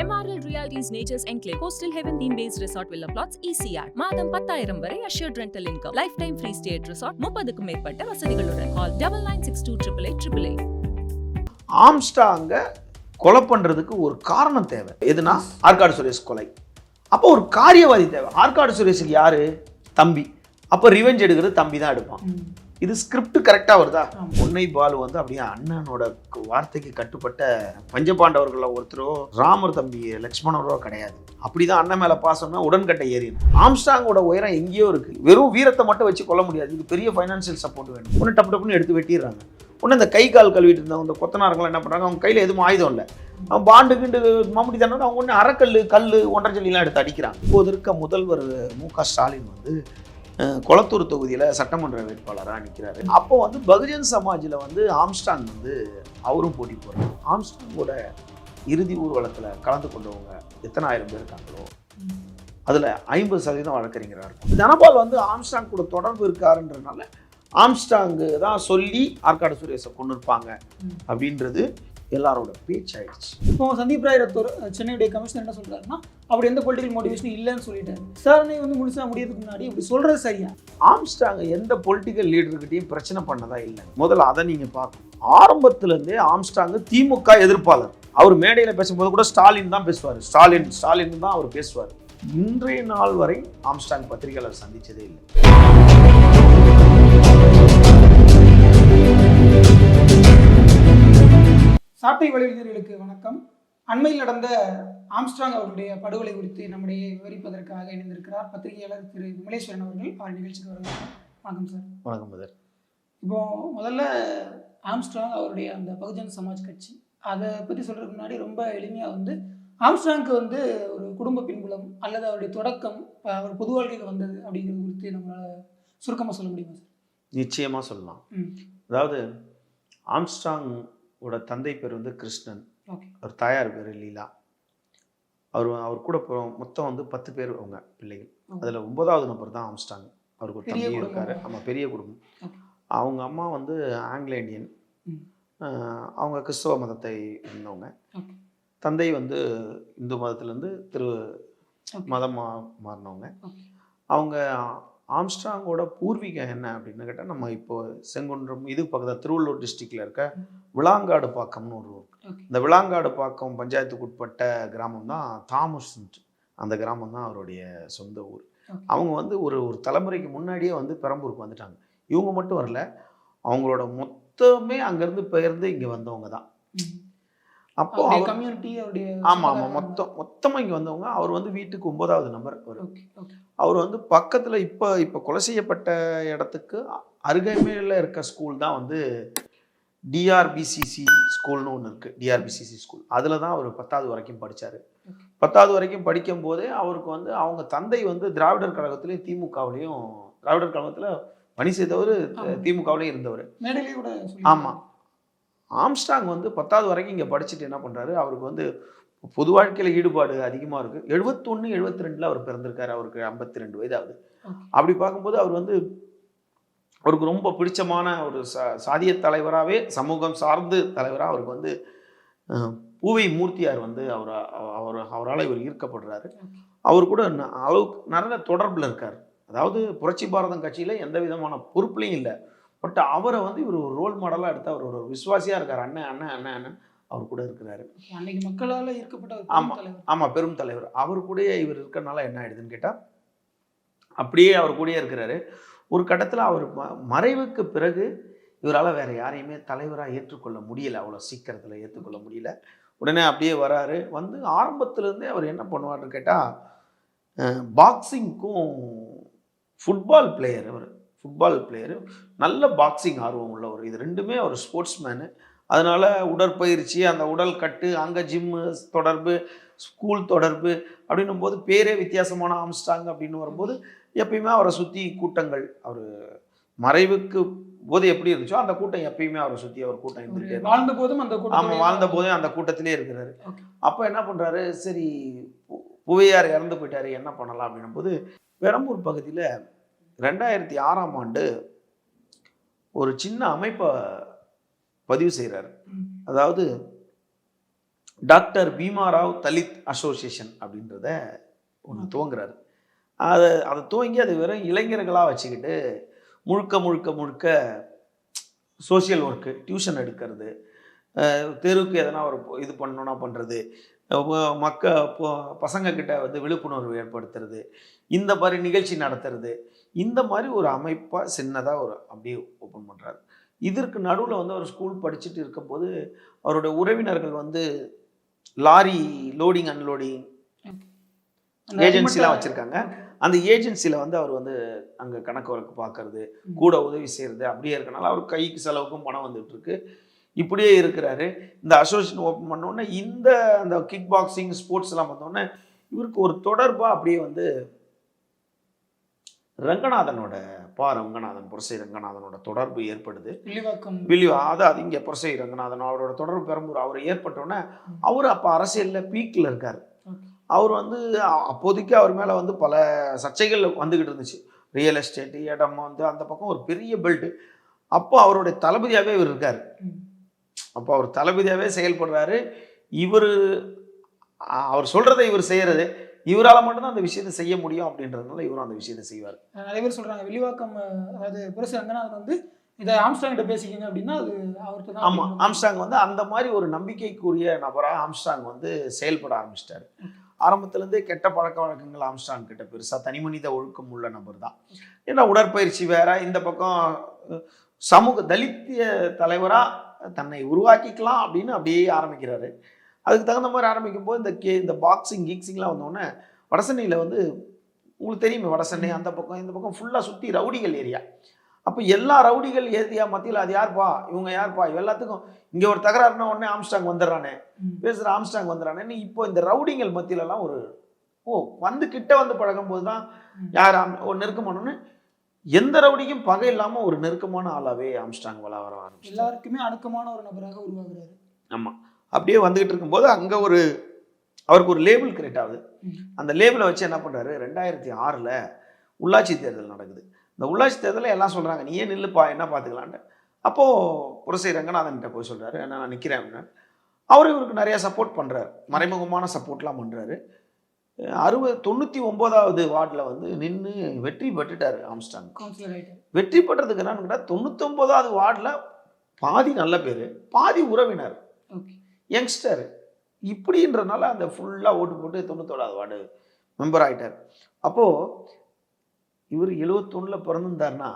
MRL Realty's Nature's Enclave Coastal Heaven theme based resort villa plots ECR மாதம் பத்தாயிரம் வரை assured rental income. Lifetime free stay at resort முப்பதுக்கும் மேற்பட்ட வசதிகளுடன் call double nine six two triple eight triple eight ஆம்ஸ்டாங்க கொலை பண்ணுறதுக்கு ஒரு காரணம் தேவை. எதுனா ஆற்காடு சுரேஷ் கொலை. அப்போ ஒரு காரியவாதி தேவை. ஆற்காடு சுரேஷுக்கு யாரு? தம்பி. அப்போ ரிவெஞ்ச் எடுக்கிறது தம்பி தான் எடுப்பான். இது ஸ்கிரிப்ட் கரெக்டாக வருதா? பொன்னை பாலு வந்து அப்படியே அண்ணனோட வார்த்தைக்கு கட்டுப்பட்ட பஞ்சபாண்டவர்களில் ஒருத்தரோ ராமர் தம்பி லக்ஷ்மணரோ கிடையாது. அப்படிதான் அண்ணன் மேலே பாசம்னா உடன்கட்டை ஏறிடும். ஆம்ஸ்டாங்கோட உயரம் எங்கேயோ இருக்கு. வெறும் வீரத்தை மட்டும் வச்சு கொல்ல முடியாது. இது பெரிய ஃபைனான்சியல் சப்போர்ட் வேணும். ஒன்று டப்பு டப்புன்னு எடுத்து வெட்டிடுறாங்க. ஒன்று இந்த கை கால் கழுவிட்டு இருந்தவங்க இந்த கொத்தனாரங்களாம் என்ன பண்ணுறாங்க அவங்க கையில் எதுவும் ஆயுதம் இல்லை. அவன் பாண்டு கிண்டு மம்முடி தானே அவங்க ஒன்று அறக்கல் கல் ஒன்றரை ஜல்லிலாம் எடுத்து அடிக்கிறாங்க. இப்போது இருக்க முதல்வர் மு க ஸ்டாலின் வந்து கொளத்தூர் தொகுதியில் சட்டமன்ற வேட்பாளராக நிற்கிறாரு அப்போ வந்து பகுஜன் சமாஜில் வந்து ஆம்ஸ்டாங் வந்து அவரும் போட்டி போடுறாரு. ஆம்ஸ்டாங்கோட இறுதி ஊர்வலத்தில் கலந்து கொண்டவங்க எத்தனை ஆயிரம் பேர் இருக்காங்களோ அதில் ஐம்பது சதவீதம் வழக்கறிஞராக இருக்கும். தனபால் வந்து ஆம்ஸ்டாங் கூட தொடர்பு இருக்காருன்றனால ஆம்ஸ்டாங்கு தான் சொல்லி ஆற்காடு சுரேஷை கொண்டு இருப்பாங்க அப்படின்றது எல்லாரோட பேச்சாயிடுச்சு இப்போ சந்தீப் ராய் ரத்தோர் சென்னையுடைய கமிஷனர் என்ன சொல்றாருன்னா அப்படி எந்த பொலிட்டிக்கல் மோட்டிவேஷன் இல்லைன்னு சொல்லிட்டாரு. விசாரணை வந்து முழுசா முடியறதுக்கு முன்னாடி இப்படி சொல்றது சரியா? ஆம்ஸ்டாங் எந்த பொலிட்டிக்கல் லீடர்கிட்டையும் பிரச்சனை பண்ணதா இல்லை. முதல்ல அதை நீங்கள் பார்க்கணும். ஆரம்பத்துலேருந்தே ஆம்ஸ்டாங் திமுக எதிர்ப்பாளர். அவர் மேடையில் பேசும்போது கூட ஸ்டாலின் தான் பேசுவார். ஸ்டாலின் ஸ்டாலின் தான் அவர் பேசுவார். இன்றைய நாள் வரை ஆம்ஸ்டாங் பத்திரிகையாளர் சந்திச்சதே இல்லை. சாட்டை வழிவீரர்களுக்கு வணக்கம். அண்மையில் நடந்த ஆம்ஸ்ட்ராங் அவர்களுடைய படுகொலை குறித்து நம்முடைய விவரிப்பதற்காக இணைந்திருக்கிறார் பத்திரிகையாளர் திரு விமலேஸ்வரன் அவர்கள். அவர் நிகழ்ச்சிக்கு வருகிறார் வணக்கம் சார். வணக்கம் முதல் இப்போ முதல்ல ஆம்ஸ்ட்ராங் அவருடைய அந்த பகுஜன் சமாஜ் கட்சி அதை பற்றி சொல்கிறதுக்கு முன்னாடி ரொம்ப எளிமையாக வந்து ஆம்ஸ்ட்ராங்க்கு வந்து ஒரு குடும்ப பின்புலம் அல்லது அவருடைய தொடக்கம் அவர் பொது வாழ்க்கைக்கு வந்தது அப்படிங்கிறது குறித்து நம்மளால் சுருக்கமாக சொல்ல முடியுமா சார்? நிச்சயமாக சொல்லலாம். அதாவது ஆம்ஸ்டாங்கோட தந்தை பேர் வந்து கிருஷ்ணன். அவர் தாயார் பேர் லீலா. அவர் அவர் கூட இப்போ மொத்தம் வந்து பத்து பேர் அவங்க பிள்ளைகள். அதில் ஒன்பதாவது நம்பர் தான் ஆம்ஸ்டாங். அவருக்கு ஒரு பெரிய தம்பி குடும்பம். இருக்காரு. ஆமாம் பெரிய குடும்பம். அவங்க அம்மா வந்து ஆங்கில. ஆஹ் அவங்க கிறிஸ்தவ மதத்தை இருந்தவங்க தந்தை வந்து இந்து மதத்திலேருந்து திரு ஓகே. மதம் மா மாறினவங்க அவங்க ஆம்ஸ்ட்ராங்கோட பூர்வீகம் என்ன அப்படின்னு கேட்டால் நம்ம இப்போ செங்குன்றம் இது பக்கத்தில் திருவள்ளூர் டிஸ்ட்ரிக்டில் இருக்க விளாங்காடு பாக்கம்னு ஒரு ஊர். இந்த விளாங்காடு பாக்கம் பஞ்சாயத்துக்கு உட்பட்ட கிராமம் தான் தாமஸ் அந்த கிராமம் தான் அவருடைய சொந்த ஊர். அவங்க வந்து ஒரு ஒரு தலைமுறைக்கு முன்னாடியே வந்து பெரம்பூருக்கு வந்துட்டாங்க. இவங்க மட்டும் வரல. அவங்களோட மொத்தமே அங்கேருந்து பெயர்ந்து இங்கே வந்தவங்க தான். அப்போ கம்யூனிட்டி ஆமாம் ஆமாம். மொத்தம் மொத்தமாக இங்கே வந்தவங்க அவர் வந்து வீட்டுக்கு ஒன்பதாவது நம்பர் அவர் அவர் வந்து பக்கத்தில் இப்போ இப்போ கொலை செய்யப்பட்ட இடத்துக்கு அருகாமையில் இருக்க ஸ்கூல் தான் வந்து டிஆர்பிசிசி ஸ்கூல்னு ஒன்று இருக்குது டிஆர்பிசிசி ஸ்கூல் அதில் தான் அவர் பத்தாவது வரைக்கும் படித்தார் Okay. பத்தாவது வரைக்கும் படிக்கும் போதே அவருக்கு வந்து அவங்க தந்தை வந்து திராவிடர் கழகத்துலேயும் திமுகவுலேயும் திராவிடர் கழகத்தில் பணி செய்தவர். திமுகவுலேயும் இருந்தவர் ஆமா. ஆம்ஸ்டாங் வந்து பத்தாவது வரைக்கும் இங்கே படிச்சுட்டு என்ன பண்ணுறாரு அவருக்கு வந்து பொது வாழ்க்கையில் ஈடுபாடு அதிகமாக இருக்குது எழுபத்தொன்று எழுபத்தி ரெண்டில் அவர் பிறந்திருக்காரு. அவருக்கு ஐம்பத்தி ரெண்டு வயது ஆகுது. அப்படி பார்க்கும்போது அவர் வந்து அவருக்கு ரொம்ப பிடிச்சமான ஒரு சா சாதிய தலைவராகவே சமூகம் சார்ந்து தலைவராக அவருக்கு வந்து பூவை மூர்த்தியார் வந்து அவர் அவர் அவரால் இவர் ஈர்க்கப்படுறாரு. அவர் கூட அளவுக்கு நிறைய தொடர்பில் இருக்கார். அதாவது புரட்சி பாரதம் கட்சியில் எந்த விதமான பொறுப்புலையும் இல்லை. பட் அவரை வந்து இவர் ஒரு ரோல் மாடலாக எடுத்து அவர் ஒரு விசுவாசியாக இருக்கார். அண்ணன் அண்ணன் அண்ணன் அண்ணன் அவர் கூட இருக்கிறாரு. அன்னைக்கு மக்களால ஈர்க்கப்பட்ட ஒரு ஆமா. பெரும் தலைவர் ஆமாம் பெரும் தலைவர். அவர் கூடயே இவர் இருக்கறனால என்ன ஆயிடுதுன்னு கேட்டால் அப்படியே அவர் கூடயே இருக்கிறாரு. ஒரு கட்டத்தில் அவர் ம மறைவுக்கு பிறகு இவரால் வேற யாரையுமே தலைவராக ஏற்றுக்கொள்ள முடியல. அவ்வளோ சீக்கிரத்தில் ஏற்றுக்கொள்ள முடியல. உடனே அப்படியே வராரு. வந்து ஆரம்பத்திலேருந்தே அவர் என்ன பண்ணுவார்னு கேட்டால் பாக்ஸிங்க்கும் ஃபுட்பால் பிளேயர் அவர். ஃபுட்பால் பிளேயரு நல்ல பாக்ஸிங் ஆர்வம் உள்ளவர் இது ரெண்டுமே அவர் ஸ்போர்ட்ஸ் மேனு அதனால் உடற்பயிற்சி அந்த உடல் கட்டு அங்கே ஜிம்மு தொடர்பு ஸ்கூல் தொடர்பு அப்படின்னும் போது பேரே வித்தியாசமான ஆம்ஸ்டாங் அப்படின்னு வரும்போது எப்பயுமே அவரை சுற்றி கூட்டங்கள் அவர் மறைவுக்கு போது எப்படி இருந்துச்சோ அந்த கூட்டம் எப்பயுமே அவரை சுற்றி அவர் கூட்டம் இருந்துகிட்டே. வாழ்ந்த போதும் அந்த ஆமாம் கூட்டத்திலே வாழ்ந்த போதே அந்த கூட்டத்திலே இருக்கிறாரு. அப்போ என்ன பண்ணுறாரு சரி புவையார் இறந்து போயிட்டாரு என்ன பண்ணலாம் அப்படின்னும் போது பெரம்பூர் பகுதியில் ரெண்டாயிரத்தி ஆறாம் ஆண்டு ஒரு சின்ன அமைப்பை பதிவு செய்கிறாரு அதாவது டாக்டர் பீமாராவ் தலித் அசோசியேஷன் அப்படின்றத ஒன்று துவங்குறாரு. அதை அதை துவங்கி அது வெறும் இளைஞர்களாக வச்சுக்கிட்டு முழுக்க முழுக்க முழுக்க சோஷியல் ஒர்க்கு டியூஷன் எடுக்கிறது தெருவுக்கு எதனா ஒரு இது பண்ணணும்னா பண்ணுறது மக்க பசங்கக்கிட்ட வந்து விழிப்புணர்வு ஏற்படுத்துறது இந்த மாதிரி நிகழ்ச்சி நடத்துறது. இந்த மாதிரி ஒரு அமைப்பாக சின்னதாக ஒரு அப்படியே ஓப்பன் பண்ணுறாரு இதற்கு நடுவில் வந்து அவர் ஸ்கூல் படிச்சுட்டு இருக்கும்போது அவருடைய உறவினர்கள் வந்து லாரி லோடிங் அன்லோடிங் ஏஜென்சிலாம் வச்சுருக்காங்க. அந்த ஏஜென்சியில் வந்து அவர் வந்து அங்கே கணக்கு வழக்கு பார்க்கறது. கூட உதவி செய்கிறது அப்படியே இருக்கனால அவர் கைக்கு செலவுக்கும் பணம் வந்துட்டு இருக்கு. இப்படியே இருக்கிறாரு. இந்த அசோசியேஷன் ஓப்பன் பண்ணோடனே இந்த அந்த கிக் பாக்ஸிங் ஸ்போர்ட்ஸ் எல்லாம் வந்தோடனே இவருக்கு ஒரு தொடர்பாக அப்படியே வந்து ரங்கநாதனோட பா ரங்கநாதன் புரசை ரங்கநாதனோட தொடர்பு ஏற்படுது. வில்லிவாக்கம். வில்லிவா அதாவது இங்கே புரசை ரங்கநாதன் அவரோட தொடர்பு பெரம்பூர் அவர் ஏற்பட்டோன்னே அவர் அப்போ அரசியலில் பீக்கில் இருக்கார். அவர் வந்து அப்போதைக்கு அவர் மேலே வந்து பல சர்ச்சைகள் வந்துக்கிட்டு இருந்துச்சு. ரியல் எஸ்டேட்டு இடம் வந்து அந்த பக்கம் ஒரு பெரிய பெல்ட்டு அப்போ அவருடைய தளபதியாகவே இவர் இருக்கார். அப்போ அவர் தளபதியாகவே செயல்படுறாரு. இவர் அவர் சொல்கிறத இவர் செய்கிறது இவரால் மட்டும்தான் அந்த விஷயத்தை செய்ய முடியும் அப்படின்றதுனால இவரும் அந்த விஷயத்தை செய்வார். நிறைய பேர் சொல்றாங்க வில்லிவாக்கம் அஹ், அதாவது புரசு ரங்கநாதன் வந்து இதை ஆம்ஸ்டாங் கிட்ட பேசிக்கிங்க அப்படின்னா அது அவர்கிட்ட தான் ஆமாம். ஆம்ஸ்டாங் வந்து அந்த மாதிரி ஒரு நம்பிக்கைக்குரிய நபராக ஆம்ஸ்டாங் வந்து செயல்பட ஆரம்பிச்சிட்டாரு. ஆரம்பத்துலேருந்தே கெட்ட பழக்க வழக்கங்கள் ஆம்ஸ்டாங் கிட்ட பெருசாக தனிமனித ஒழுக்கம் உள்ள நபர் தான். ஏன்னா உடற்பயிற்சி வேற இந்த பக்கம் சமூக தலித்திய தலைவராக தன்னை உருவாக்கிக்கலாம் அப்படின்னு அப்படியே ஆரம்பிக்கிறாரு. அதுக்கு தகுந்த மாதிரி ஆரம்பிக்கும் போது இந்த கே இந்த பாக்ஸிங் கீக்ஸிங்லாம் வந்தோடனே வடசென்னையில் வந்து உங்களுக்கு தெரியுமே வடசென்னை அந்த பக்கம் இந்த பக்கம் ஃபுல்லாக சுற்றி ரவுடிகள் ஏரியா. அப்போ எல்லா ரவுடிகள் ஏரியா மத்தியில் அது யார்ப்பா? இவங்க யார்ப்பா? எல்லாத்துக்கும் இங்கே ஒரு தகராறுனா உடனே ஆம்ஸ்டாங் வந்துடுறானே. பேசுகிற ஆம்ஸ்டாங் வந்துடுறானே. இப்போ இந்த ரவுடிங்கள் மத்தியிலலாம் ஒரு ஓ வந்து கிட்ட வந்து பழகும்போது தான் ம். யார் ஆம் ஒரு நெருக்கமானோன்னு எந்த ரவுடிக்கும் பகை இல்லாமல் ஒரு நெருக்கமான ஆளாவே ஆம்ஸ்டாங் வள வர ஆரம்பிச்சு எல்லாருக்குமே அணுக்கமான ஒரு நபராக உருவாகுறாரு. ஆமாம் அப்படியே வந்துகிட்டு இருக்கும்போது அங்கே ஒரு அவருக்கு ஒரு லேபிள் கிரியேட் ஆகுது. அந்த லேபிளை வச்சு என்ன பண்ணுறாரு ரெண்டாயிரத்தி ஆறில் உள்ளாட்சி தேர்தல் நடக்குது. இந்த உள்ளாட்சி தேர்தலில் எல்லாம் சொல்கிறாங்க நீயே நில்லுப்பா என்ன பார்த்துக்கலான்ட்டு அப்போது புரசை ரங்கநாதன்கிட்ட போய் சொல்கிறாரு என்ன நான் நிற்கிறேன் அப்படின்னு அவர் இவருக்கு நிறைய சப்போர்ட் பண்ணுறாரு மறைமுகமான சப்போர்ட்லாம் பண்ணுறாரு அறுபது தொண்ணூற்றி ஒம்போதாவது வார்டில் வந்து நின்று வெற்றி பெற்றுட்டார் ஆம்ஸ்டாங். வெற்றி பெற்றதுக்கு என்னன்னு கேட்டால் தொண்ணூத்தொம்போதாவது வார்டில் பாதி நல்ல பேர் பாதி உறவினர். ஓகே. யங்ஸ்டர். இப்படின்றனால அந்த ஃபுல்லாக ஓட்டு போட்டு தொண்ணூத்தோடாவது வார்டு மெம்பர் ஆயிட்டார். அப்போது இவர் எழுவத்தொன்னில் பிறந்திருந்தாருன்னா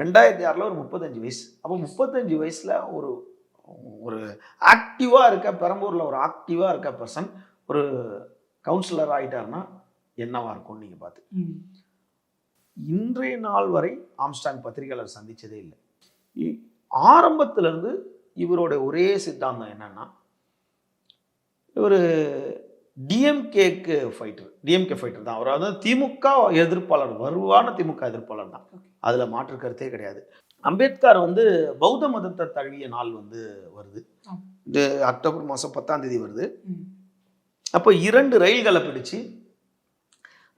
ரெண்டாயிரத்தி ஆறில் ஒரு முப்பத்தஞ்சு வயசு. அப்போ முப்பத்தஞ்சு வயசில் ஒரு ஒரு ஆக்டிவாக இருக்க பெரம்பூரில் ஒரு ஆக்டிவாக இருக்க பர்சன் ஒரு கவுன்சிலர் ஆகிட்டாருன்னா என்னவா இருக்கும் நீங்கள் பார்த்து. இன்றைய நாள் வரை ஆம்ஸ்டாங் பத்திரிகையாளர் சந்திச்சதே இல்லை. ஆரம்பத்திலிருந்து இவரோட ஒரே சித்தாந்தம் என்னன்னா இவர் டிஎம்கேக்கு ஃபைட்டர் டிஎம்கே ஃபைட்டர் தான் அவர் அதாவது திமுக எதிர்ப்பாளர் வலுவான திமுக எதிர்ப்பாளர் தான். அதில் மாற்று கருத்தே கிடையாது அம்பேத்கர் வந்து பௌத்த மதத்தை தழுவிய நாள் வந்து வருது. இது அக்டோபர் மாதம் பத்தாம் தேதி வருது. அப்போ இரண்டு ரயில்களை பிடிச்சு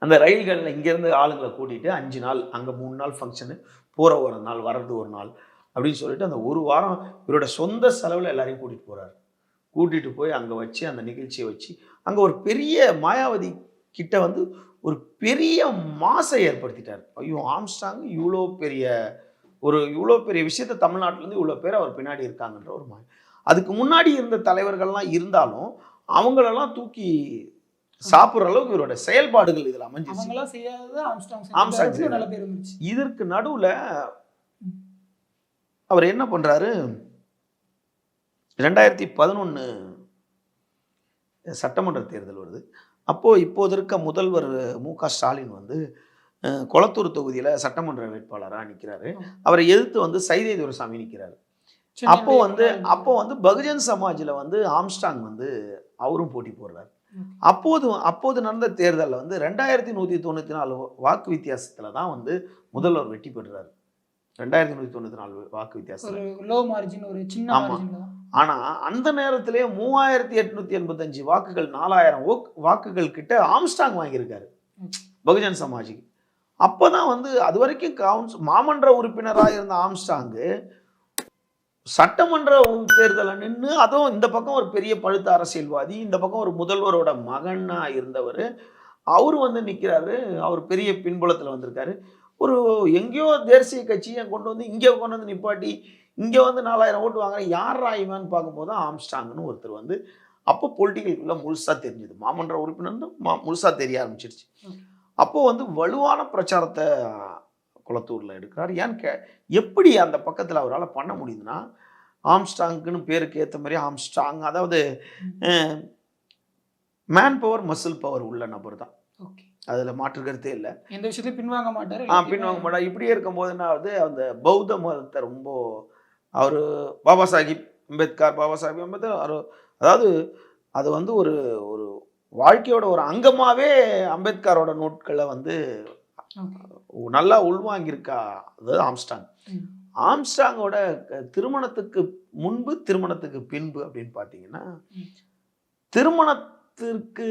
அந்த ரயில்களில் இங்கேருந்து ஆளுங்களை கூட்டிகிட்டு அஞ்சு நாள் அங்கே மூணு நாள் ஃபங்க்ஷனு போகிற ஒரு நாள் வர்றது ஒரு நாள் அப்படின்னு சொல்லிட்டு அந்த ஒரு வாரம் இவரோட சொந்த செலவில் எல்லாரையும் கூட்டிகிட்டு போகிறாரு கூட்டிகிட்டு போய் அங்கே வச்சு அந்த நிகழ்ச்சியை வச்சு அங்கே ஒரு பெரிய மாயாவதி கிட்ட வந்து ஒரு பெரிய மாசை ஏற்படுத்திட்டார். ஐயோ ஆம்ஸ்டாங் இவ்வளோ பெரிய ஒரு இவ்வளோ பெரிய விஷயத்த தமிழ்நாட்டிலேருந்து இவ்வளோ பேர் அவர் பின்னாடி இருக்காங்கன்ற ஒரு மாயம் அதுக்கு முன்னாடி இருந்த தலைவர்கள்லாம் இருந்தாலும் அவங்களெல்லாம் தூக்கி சாப்பிட்ற அளவுக்கு இவரோட செயல்பாடுகள் இதில் அமைஞ்சிச்சு இதற்கு நடுவில் அவர் என்ன பண்ணுறாரு ரெண்டாயிரத்தி பதினொன்று சட்டமன்ற தேர்தல் வருது. அப்போது இப்போது இருக்க முதல்வர் மு க ஸ்டாலின் வந்து கொளத்தூர் தொகுதியில் சட்டமன்ற வேட்பாளராக நிற்கிறாரு அவரை எதிர்த்து வந்து சைதை துரைசாமி நிற்கிறாரு அப்போ வந்து அப்போ வந்து பகுஜன் சமாஜில் வந்து ஆம்ஸ்டாங் வந்து அவரும் போட்டி போடுறாரு. அப்போது அப்போது நடந்த தேர்தலில் வந்து ரெண்டாயிரத்தி நூற்றி தொண்ணூற்றி நாலு வாக்கு வித்தியாசத்தில் தான் வந்து முதல்வர் வெற்றி பெறுறாரு. ரெண்டாயிரத்தி நூற்றி தொண்ணூற்றி நாலு வாக்கு வித்தியாசத்தில். ஒரு லோ மார்ஜின் ஒரு சின்ன ஆமா. ஆனால் அந்த நேரத்திலே மூவாயிரத்தி எட்நூத்தி எண்பத்தஞ்சு வாக்குகள் நாலாயிரம் ஓக் வாக்குகள் கிட்ட ஆம்ஸ்டாங் வாங்கியிருக்காரு. பகுஜன் சமாஜுக்கு அப்போ தான் வந்து அது வரைக்கும் கவுன்ஸ் மாமன்ற உறுப்பினராக இருந்த ஆம்ஸ்டாங்கு சட்டமன்ற தேர்தலை நின்று அதுவும் இந்த பக்கம் ஒரு பெரிய பழுத்த அரசியல்வாதி இந்த பக்கம் ஒரு முதல்வரோட மகனாக இருந்தவர் அவர் வந்து நிற்கிறாரு அவர் பெரிய பின்புலத்தில் வந்திருக்காரு. ஒரு எங்கேயோ தேசிய கட்சியை கொண்டு வந்து இங்கே கொண்டு வந்து நிப்பாட்டி இங்கே வந்து நாலாயிரம் ஓட்டு வாங்குறேன் யார் இவன்னு பார்க்கும்போது ஆம்ஸ்டாங்னு ஒருத்தர் வந்து அப்போ பொலிட்டிக்கலுக்குள்ள முழுசாக தெரிஞ்சுது. மாமன்ற உறுப்பினர் மா முழுசாக தெரிய ஆரம்பிச்சிருச்சு. அப்போ வந்து வலுவான பிரச்சாரத்தை குளத்தூரில் எடுக்கிறார். ஏன்னு கே எப்படி அந்த பக்கத்தில் அவரால் பண்ண முடியுதுன்னா ஆம்ஸ்டாங்குன்னு பேருக்கு ஏற்ற மாதிரி ஆம்ஸ்டாங் அதாவது மேன் பவர் மசில் பவர் உள்ள நபர் தான். ஓகே. அதில் மாற்று கருத்தே இல்லை. எந்த விஷயத்தையும் பின்வாங்க மாட்டாரு? ஆ பின்வாங்க மாட்டா இப்படியே இருக்கும்போது என்ன ஆகுது? அந்த பௌத்த மதத்தை ரொம்ப அவர் பாபா சாஹிப் அம்பேத்கர் பாபா சாஹிப் அம்பேத்கர் அவர் அதாவது அது வந்து ஒரு ஒரு வாழ்க்கையோட ஒரு அங்கமாகவே அம்பேத்கரோட நூட்களை வந்து நல்லா உள்வாங்கியிருக்கா அதாவது ஆம்ஸ்டாங். ஆம்ஸ்டாங்கோட திருமணத்துக்கு முன்பு திருமணத்துக்கு பின்பு அப்படின்னு பார்த்தீங்கன்னா. திருமணத்திற்கு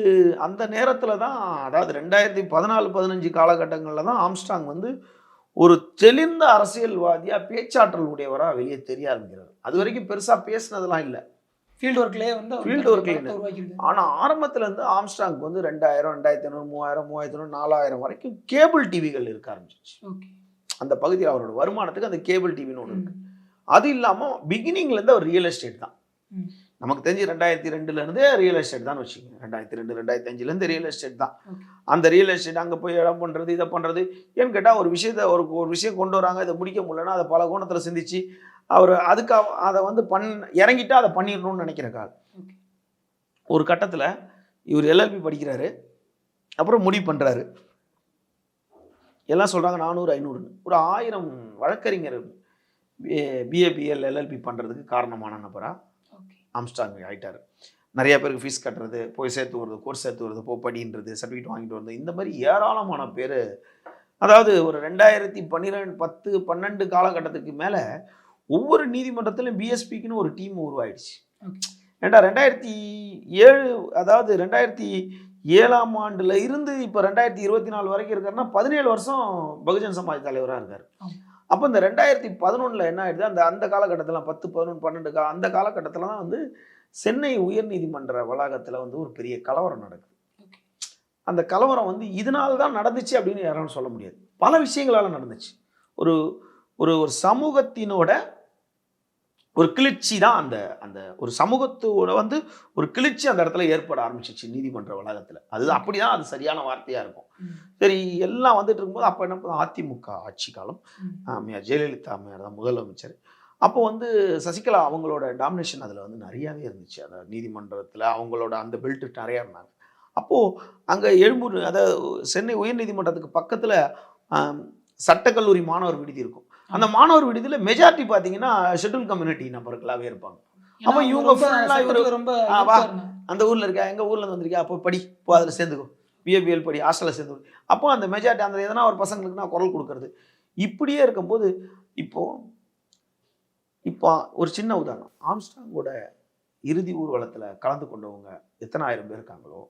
அந்த நேரத்தில் தான் அதாவது ரெண்டாயிரத்தி பதினாலு பதினஞ்சு காலகட்டங்களில் தான் ஆம்ஸ்டாங் வந்து ஒரு தெளிந்த அரசியல்வாதியாக பேச்சாற்றல் உடையவராக வெளியே தெரிய ஆரம்பிக்கிறார். அது வரைக்கும் பெருசாக பேசினதெல்லாம் இல்லை. ஃபீல்டு ஒர்க்லேயே வந்து பலத்தை உருவாக்கியிருக்காரு ஆனால் ஆரம்பத்துல இருந்து ஆம்ஸ்டாங்க்கு வந்து ரெண்டாயிரம் ரெண்டாயிரத்தி ஐநூறு மூவாயிரம் மூவாயிரத்தி ஐநூறு நாலாயிரம் வரைக்கும் கேபிள் டிவிகள் இருக்க ஆரம்பிச்சிச்சு அந்த பகுதியில் அவரோட வருமானத்துக்கு அந்த கேபிள் டிவின்னு ஒன்று இருக்கு. அது இல்லாமல் பிகினிங்லேருந்து அவர் ரியல் எஸ்டேட் தான். நமக்கு தெரிஞ்சு ரெண்டாயிரத்தி ரெண்டுலேருந்தே ரியல் எஸ்டேட் தான் வச்சுக்கோங்க. ரெண்டாயிரத்தி ரெண்டு ரெண்டாயிரத்தி அஞ்சுலேருந்து ரியல் எஸ்டேட் தான். அந்த ரியல் எஸ்டேட் அங்கே போய் இடம் பண்ணுறது இதை பண்ணுறது ஏன்னு கேட்டால் ஒரு விஷயத்தை ஒரு ஒரு விஷயம் கொண்டு வராங்க இதை முடிக்க முடியலன்னா அதை பல கோணத்தில் சிந்திச்சு அவர் அதுக்கு அவ- அதை வந்து பண் இறங்கிட்டா அதை பண்ணிடணும்னு நினைக்கிற கால். ஒரு கட்டத்தில் இவர் எல்எல்பி படிக்கிறாரு அப்புறம் முடிவு பண்ணுறாரு எல்லாம் சொல்கிறாங்க நானூறு ஐநூறுன்னு. ஒரு ஆயிரம் வழக்கறிஞர் பிஏபிஎல் எல்எல்பி பண்ணுறதுக்கு காரணமான நபரா? ஓகே ஆம்ஸ்டாங் ஆயிட்டார் நிறைய பேருக்கு ஃபீஸ் கட்டுறது போய் சேர்த்து வருது கோர்ஸ் சேர்த்து வருது போ படின்றது சர்டிஃபிகேட் வாங்கிட்டு வருது இந்த மாதிரி ஏராளமான பேர் அதாவது ஒரு ரெண்டாயிரத்தி பன்னிரெண்டு பத்து பன்னெண்டு காலகட்டத்துக்கு மேலே ஒவ்வொரு நீதிமன்றத்திலும் பிஎஸ்பிக்குன்னு ஒரு டீம் உருவாயிடுச்சு. ஏண்டா ரெண்டாயிரத்தி ஏழு அதாவது ரெண்டாயிரத்தி ஏழாம் ஆண்டுல இருந்து இப்போ ரெண்டாயிரத்தி இருபத்தி நாலு வரைக்கும் இருக்காருன்னா பதினேழு வருஷம் பகுஜன் சமாஜ் தலைவராக இருக்கார். அப்போ இந்த ரெண்டாயிரத்தி பதினொன்றில் என்ன ஆயிடுது? அந்த அந்த காலகட்டத்தில் பத்து பதினொன்று பன்னெண்டு கா அந்த காலகட்டத்தில் தான் வந்து சென்னை உயர்நீதிமன்ற வளாகத்தில் வந்து ஒரு பெரிய கலவரம் நடக்குது. அந்த கலவரம் வந்து இதனால தான் நடந்துச்சு அப்படின்னு யாரும் சொல்ல முடியாது. பல விஷயங்களால நடந்துச்சு. ஒரு ஒரு ஒரு சமூகத்தினோட ஒரு கிளர்ச்சி தான் அந்த அந்த ஒரு சமூகத்தோட வந்து ஒரு கிளர்ச்சி அந்த இடத்துல ஏற்பட ஆரம்பிச்சிச்சு நீதிமன்ற வளாகத்தில். அது அப்படிதான் அது சரியான வார்த்தையாக இருக்கும். சரி எல்லாம் வந்துட்டு இருக்கும்போது அப்போ என்ன அதிமுக ஆட்சி காலம். அம்மையார் ஜெயலலிதா அம்மையார் தான் முதலமைச்சர். அப்போ வந்து சசிகலா அவங்களோட டாமினேஷன் அதில் வந்து நிறையாவே இருந்துச்சு. அந்த நீதிமன்றத்தில் அவங்களோட அந்த பெல்ட் நிறையா இருந்தாங்க. அப்போது அங்கே எழும்பூர் அதாவது சென்னை உயர்நீதிமன்றத்துக்கு பக்கத்தில் சட்டக்கல்லூரி மாணவர் விடுதி இருக்கும். அந்த மாணவர் விடுதியில் மெஜாரிட்டி பார்த்தீங்கன்னா ஷெட்யூல் கம்யூனிட்டி நபர்களாகவே இருப்பாங்க. அப்ப இவங்க ஆ இவரு- ரொம்ப. அந்த ஊரில் இருக்கா? எங்கள் ஊரில் வந்திருக்கா அப்போ படி போ அதில் சேர்ந்துக்கோ. பிஏபிஎல் படி ஹாஸ்டலில் சேர்ந்து அப்போ அந்த மெஜாரிட்டி அந்த எதனா ஒரு பசங்களுக்கு நான் குரல் கொடுக்கறது. இப்படியே இருக்கும்போது இப்போ இப்போ ஒரு சின்ன உதாரணம். ஆம்ஸ்டாங்கோட இறுதி ஊர்வலத்தில் கலந்து கொண்டவங்க எத்தனை ஆயிரம் பேர் இருக்காங்களோ.